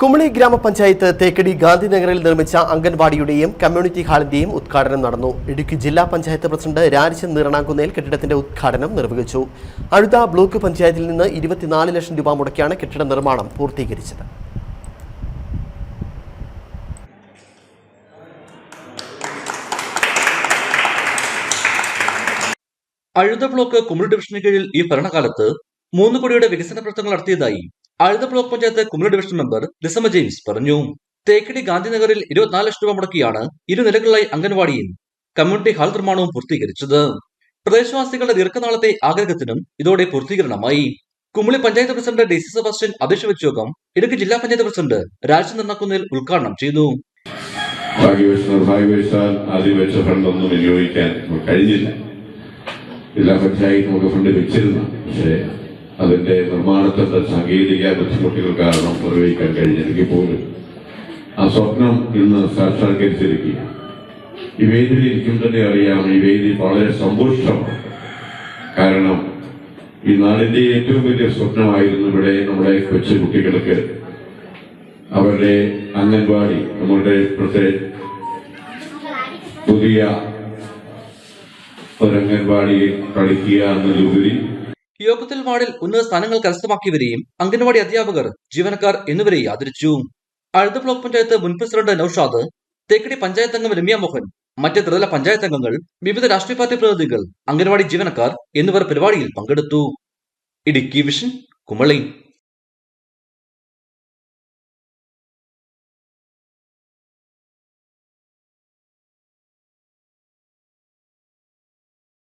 കുമളി ഗ്രാമപഞ്ചായത്ത് തേക്കടി ഗാന്ധിനഗറിൽ നിർമ്മിച്ച അംഗൻവാടിയുടെയും കമ്മ്യൂണിറ്റി ഹാളിന്റെയും ഉദ്ഘാടനം നടന്നു. ഇടുക്കി ജില്ലാ പഞ്ചായത്ത് പ്രസിഡന്റ് രാജൻ നീറണാങ്കുന്നേൽ കെട്ടിടത്തിന്റെ ഉദ്ഘാടനം നിർവഹിച്ചു. അഴുത ബ്ലോക്ക് പഞ്ചായത്തിൽ നിന്ന് ഇരുപത്തിനാല് ലക്ഷം രൂപ മുടക്കിയാണ് കെട്ടിട നിർമ്മാണം പൂർത്തീകരിച്ചത്. അഴുത ബ്ലോക്ക് കുമളി ഡിവിഷന് കീഴിൽ ഈ ഭരണകാലത്ത് മൂന്ന് കോടിയുടെ വികസന പ്രവർത്തനങ്ങൾ നടത്തിയതായി Azhutha block panchayat Kumala division member Lisamma James പറഞ്ഞു. തേക്കടി ഗാന്ധിനഗറിൽ ഇരുപത്തിനാല് ലക്ഷം രൂപ മുടക്കിയാണ് ഇരു നിലകളിലായി അംഗൻവാടിയും കമ്മ്യൂണിറ്റി ഹാൾ നിർമ്മാണവും പൂർത്തീകരിച്ചത്. പ്രദേശവാസികളുടെ ദീർഘനാളത്തെ ആഗ്രഹത്തിനും ഇതോടെ പൂർത്തീകരണമായി. Kumily panchayat president D C Sebastian അധ്യക്ഷ വെച്ച യോഗം ഇടുക്കി ജില്ലാ പഞ്ചായത്ത് പ്രസിഡന്റ് രാജൻ നിർണക്കുന്നിൽ ഉദ്ഘാടനം ചെയ്തു. ഫണ്ടൊന്നും വിനിയോഗിക്കാൻ കഴിഞ്ഞില്ല. ജില്ലാ പഞ്ചായത്ത് നമുക്ക് ഫണ്ട് വെച്ചിരുന്നു പക്ഷേ അതിന്റെ നിർമ്മാണത്തിന്റെ സാങ്കേതിക ബുദ്ധിമുട്ടുകൾ കാരണം നിർവഹിക്കാൻ കഴിഞ്ഞിരിക്കും പോലും. ആ സ്വപ്നം ഇന്ന് സാക്ഷാത്കരിച്ചിരിക്കുക ഈ വേദിയിൽ ഇരിക്കും തന്നെ അറിയാം ഈ വേദി വളരെ സമ്പുഷ്ടമാണ്. കാരണം ഈ നാടിന്റെ ഏറ്റവും വലിയ സ്വപ്നമായിരുന്നു ഇവിടെ നമ്മുടെ കൊച്ചു കുട്ടികൾക്ക് അവരുടെ അംഗൻവാടി നമ്മളുടെ ഇപ്പോഴത്തെ പുതിയ ഒരു അംഗൻവാടിയിൽ കളിക്കുക എന്നതിലുപരി യോഗത്തിൽ വാർഡിൽ ഉന്നത സ്ഥാനങ്ങൾ കരസ്ഥമാക്കിയവരെയും അംഗൻവാടി അധ്യാപകർ ജീവനക്കാർ എന്നിവരെ ആദരിച്ചു. അഴുത ബ്ലോക്ക് പഞ്ചായത്ത് മുൻ പ്രസിഡന്റ് നൌഷാദ് തേക്കടി പഞ്ചായത്ത് അംഗം രമ്യ മോഹൻ മറ്റ് ത്രിതല പഞ്ചായത്ത് അംഗങ്ങൾ വിവിധ രാഷ്ട്രീയ പാർട്ടി പ്രതിനിധികൾ അംഗൻവാടി ജീവനക്കാർ എന്നിവർ പരിപാടിയിൽ പങ്കെടുത്തു. ഇടുക്കി വിഷൻ കുമളി.